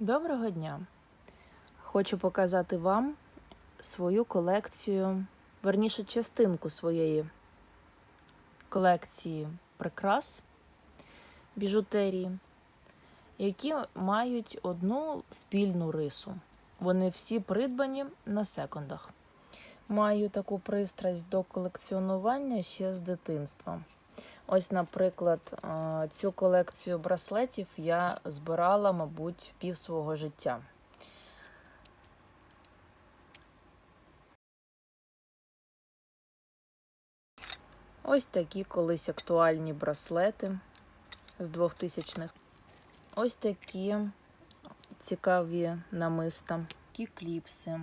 Доброго дня! Хочу показати вам свою колекцію, верніше частинку своєї колекції прикрас біжутерії, які мають одну спільну рису. Вони всі придбані на секондах. Маю таку пристрасть до колекціонування ще з дитинства. Ось, наприклад, е, цю колекцію браслетів я збирала, мабуть, пів свого життя. Ось такі колись актуальні браслети з 2000-х. Ось такі цікаві намиста, такі кліпси.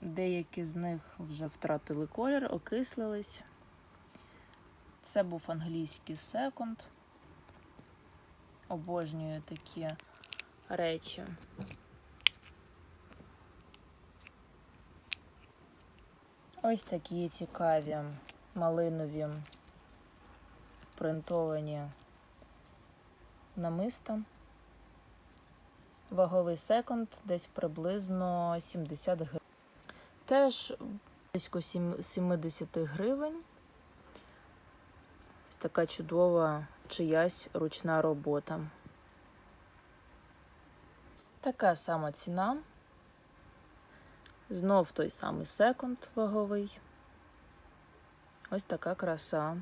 Деякі з них вже втратили колір, окислились. Це був англійський секонд. Обожнюю такі речі. Ось такі цікаві малинові принтовані намиста. Ваговий секонд десь приблизно 70 гривень. Теж близько 70 гривень. Така чудова чиясь ручна робота. Така сама ціна. Знов той самий секонд ваговий. Ось така краса.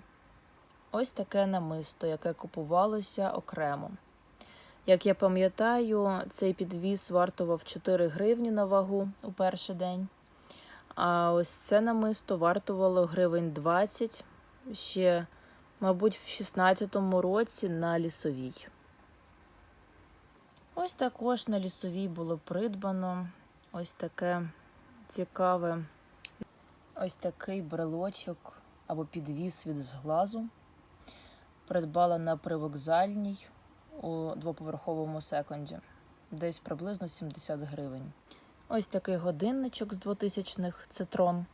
Ось таке намисто, яке купувалося окремо. Як я пам'ятаю, цей підвіз вартував 4 гривні на вагу у перший день. А ось це намисто вартувало гривень 20 ще, мабуть, в 16-му році на лісовій. Ось також на лісовій було придбано ось таке цікаве, ось такий брелочок або підвіз від зглазу. Придбала на привокзальній у двоповерховому секонді, десь приблизно 70 гривень. Ось такий годинничок з 2000-х цитрон.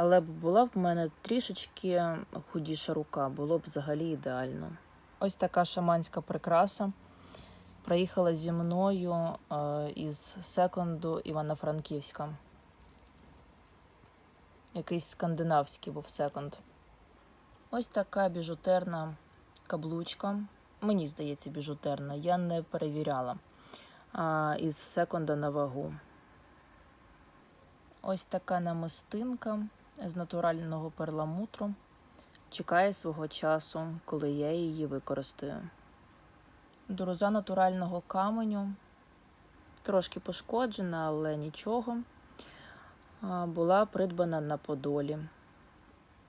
Але б була б в мене трішечки худіша рука, було б взагалі ідеально. Ось така шаманська прикраса. Приїхала зі мною е, із секонду Івано-Франківська. Якийсь скандинавський був секонд. Ось така біжутерна каблучка. Мені здається, біжутерна. Я не перевіряла а, із секонда на вагу. Ось така намистинка з натурального перламутру. Чекає свого часу, коли я її використаю. Дороза натурального каменю. Трошки пошкоджена, але нічого. Була придбана на Подолі.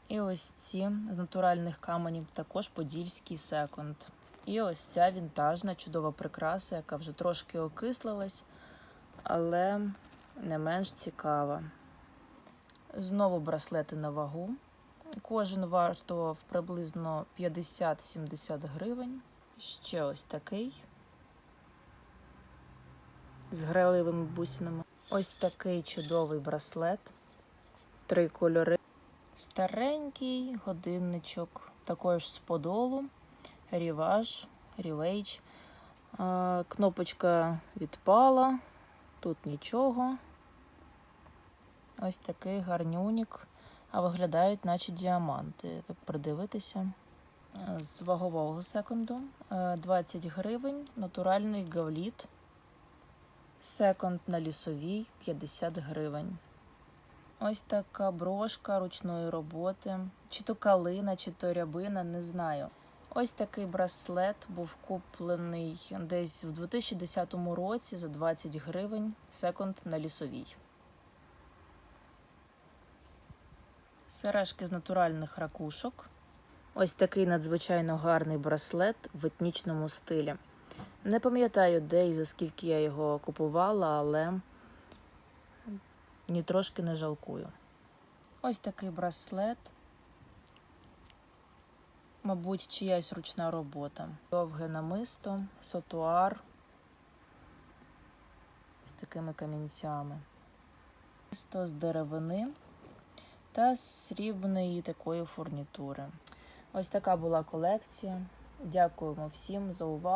І ось ці з натуральних каменів також подільський секонд. І ось ця вінтажна чудова прикраса, яка вже трошки окислилась, але не менш цікава. Знову браслети на вагу. Кожен вартував приблизно 50-70 гривень. Ще ось такий з граливими бусинами. Ось такий чудовий браслет. Три кольори. Старенький годинничок, також з подолу, ріваж, рівейдж. Кнопочка відпала, тут нічого. Ось такий гарнюнік, а виглядають, наче діаманти. Так придивитися. З вагового секунду 20 гривень, натуральний гавліт. Секонд на лісовій 50 гривень. Ось така брошка ручної роботи, чи то калина, чи то рябина, не знаю. Ось такий браслет був куплений десь в 2010 році за 20 гривень, секонд на лісовій. Сережки з натуральних ракушок. Ось такий надзвичайно гарний браслет в етнічному стилі. Не пам'ятаю, де і за скільки я його купувала, але ні трошки не жалкую. Ось такий браслет. Мабуть, чиясь ручна робота. Довге намисто, сотуар з такими камінцями. Намисто з деревини та срібної такої фурнітури. Ось така була колекція. Дякуємо всім за увагу.